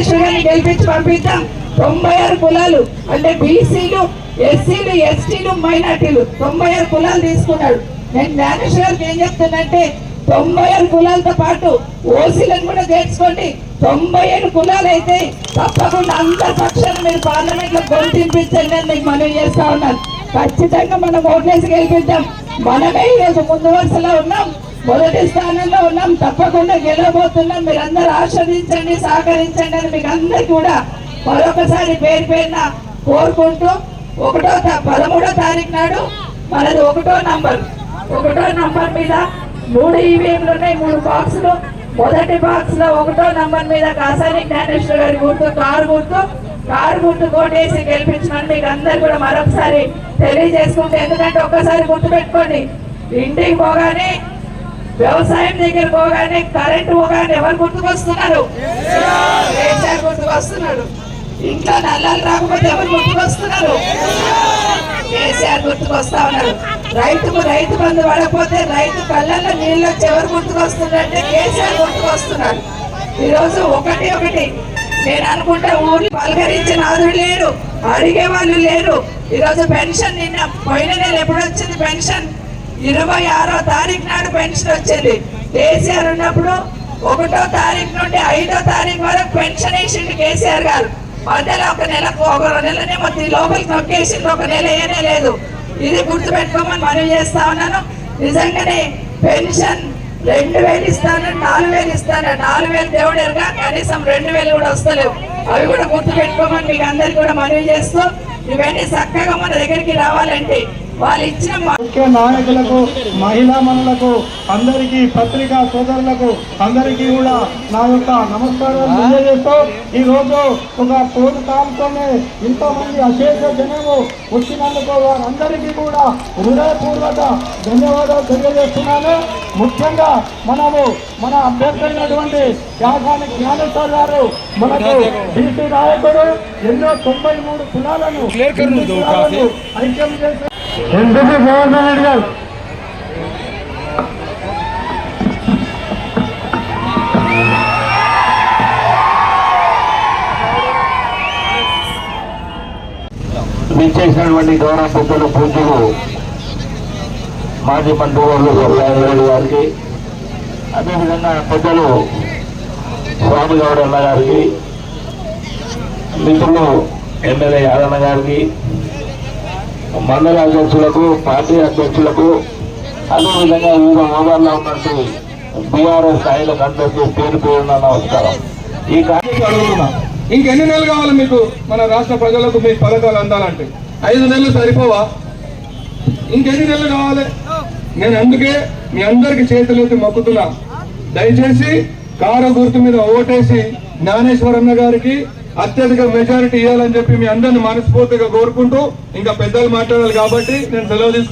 జ్ఞానేశ్వర్ గెలిపించి పంపిద్దాం. తొంభై ఆరు కులాలు అంటే బీసీలు ఎస్సీలు ఎస్టీలు మైనార్టీలు తొంభై ఆరు కులాలు తీసుకున్నాడు. నేను జ్ఞానేశ్వర్ ఏం చెప్తున్నంటే తొంభై ఆరు కులాలతో పాటు ఓసీలను కూడా చేర్చుకోండి. తొంభై ఏడు కులాలు అయితే తప్పకుండా అందరి పక్షాన్ని మీరు పార్లమెంట్లో గొంతింపించండి అని మీకు మనవి చేస్తా ఉన్నాను. ఖచ్చితంగా మనం ఓట్లేసి గెలిపిద్దాం. మనమే ఈరోజు ముందు వరుసలో ఉన్నాం. మొదటి స్థానంలో ఉన్నాం. తప్పకుండా గెలవబోతున్నాం. మీరందరూ ఆస్వాదించండి సహకరించండి అని మీకు అందరికి కూడా మరొకసారి పేరు పేరున కోరుకుంటూ ఒకటో పదమూడో తారీఖు నాడు మనది ఒకటో నంబర్. ఒకటో నంబర్ మీద మూడు ఈవీఎంలు ఉన్నాయి మూడు బాక్సులు. మొదటి బాక్స్లో ఒకటో నంబర్ మీద కాసాని జ్ఞానేశ్వర గారి గుర్తు కారు గుర్తు. కారు గుర్తు కోటేసి గెలిపించమని మీకు అందరు కూడా మరొకసారి తెలియజేసుకుంటే ఎందుకంటే ఒక్కసారి గుర్తు పెట్టుకోండి ఇంటికి పోగానే వ్యవసాయం దగ్గర పోగానే కరెంట్ పోగానే ఎవరు గుర్తుకొస్తున్నారు? కేసీఆర్ గుర్తుకొస్తున్నాడు. ఇంట్లో నల్లాలు రాకపోతే ఎవరు గుర్తుకొస్తున్నారు? కేసీఆర్ గుర్తుకొస్తా ఉన్నారు రైతుకు రైతు బంధు పడకపోతే రైతు కళ్ళల్లో నీళ్ళు వచ్చి ఎవరు గుర్తుకొస్తున్నారంటే కేసీఆర్ గుర్తుకొస్తున్నారు ఈరోజు ఒకటి ఒకటి నేను అనుకుంటే ఊర్లు పలకరించిన నాదుడు లేరు అడిగే వాళ్ళు లేరు. ఈరోజు పెన్షన్ నిన్న పోయిన నెల ఎప్పుడు వచ్చింది పెన్షన్? ఇరవై ఆరో తారీఖు నాడు పెన్షన్ వచ్చింది. కేసీఆర్ ఉన్నప్పుడు ఒకటో తారీఖు నుండి ఐదో తారీఖు వరకు పెన్షన్ వేసిండు కేసీఆర్ గారు. మధ్యలో ఒక నెలకు ఒక నెలనే లోపలికి నొక్కేసిండు ఒక నెల ఏనే లేదు. ఇది గుర్తు పెట్టుకోమని మనవి చేస్తా ఉన్నాను. నిజంగానే పెన్షన్ రెండు వేలు ఇస్తాను నాలుగు వేలు ఇస్తాను. నాలుగు వేలు దేవుడు ఎరగా కనీసం రెండు వేలు కూడా వస్తలేవు. అవి కూడా గుర్తు పెట్టుకోమని మీకు అందరికి కూడా మనవి చేస్తూ ఇవన్నీ చక్కగా మన దగ్గరికి రావాలంటే వాళ్ళు ఇచ్చిన మా- ముఖ్య నాయకులకు మహిళా మనులకు అందరికీ పత్రికా సోదరులకు అందరికీ కూడా నా యొక్క నమస్కారాలు తెలియజేస్తూ ఈ రోజు ఒక కాల్తోనే ఇంతమంది అశేష జనము వచ్చినందుకు వారందరికీ కూడా హృదయపూర్వక ధన్యవాదాలు తెలియజేస్తున్నాను. ముఖ్యంగా మనము మన అభ్యర్థి అయినటువంటి యాగాని జ్ఞానేశ్వర్ గారు మనకు బీసీ నాయకుడు ఎన్నో తొంభై మూడు కులాలను కులాలను ఐక్యం చేసి ఎందుకు జగన్మోహన్ రెడ్డి గారు? విచ్చేసినటువంటి గౌరవ పెద్దలు పూజలు మాజీ మంత్రివర్లు రెడ్డి గారికి అదేవిధంగా పెద్దలు స్వామి గౌడ అన్న గారికి మిత్రులు ఎమ్మెల్యే యాదన్న గారికి మండల అధ్యక్షులకు పార్టీ అధ్యక్షులకు అదేవిధంగా వివిధ హోదాల్లో ఉన్నట్టు బీఆర్ఎస్ స్థాయిలకు అందరికీ పేరు పేరున నమస్కారం. ఈ కార్యక్రమం అడుగుతున్నా. ఇంకెన్ని నెలలు కావాలి మీకు మన రాష్ట్ర ప్రజలకు మీ పథకాలు అందాలంటే? ఐదు నెలలు సరిపోవా? ఇంకెన్ని నెలలు కావాలి? నేను అందుకే మీ అందరికి చేతులెత్తి మొక్కుతున్నా. దయచేసి కారు గుర్తు మీద ఓటేసి జ్ఞానేశ్వరన్న గారికి అత్యధిక మెజారిటీ ఇవ్వాలని చెప్పి మీ అందరిని మనస్ఫూర్తిగా కోరుకుంటూ ఇంకా పెద్దలు మాట్లాడాలి కాబట్టి నేను సెలవు తీసుకుంటాను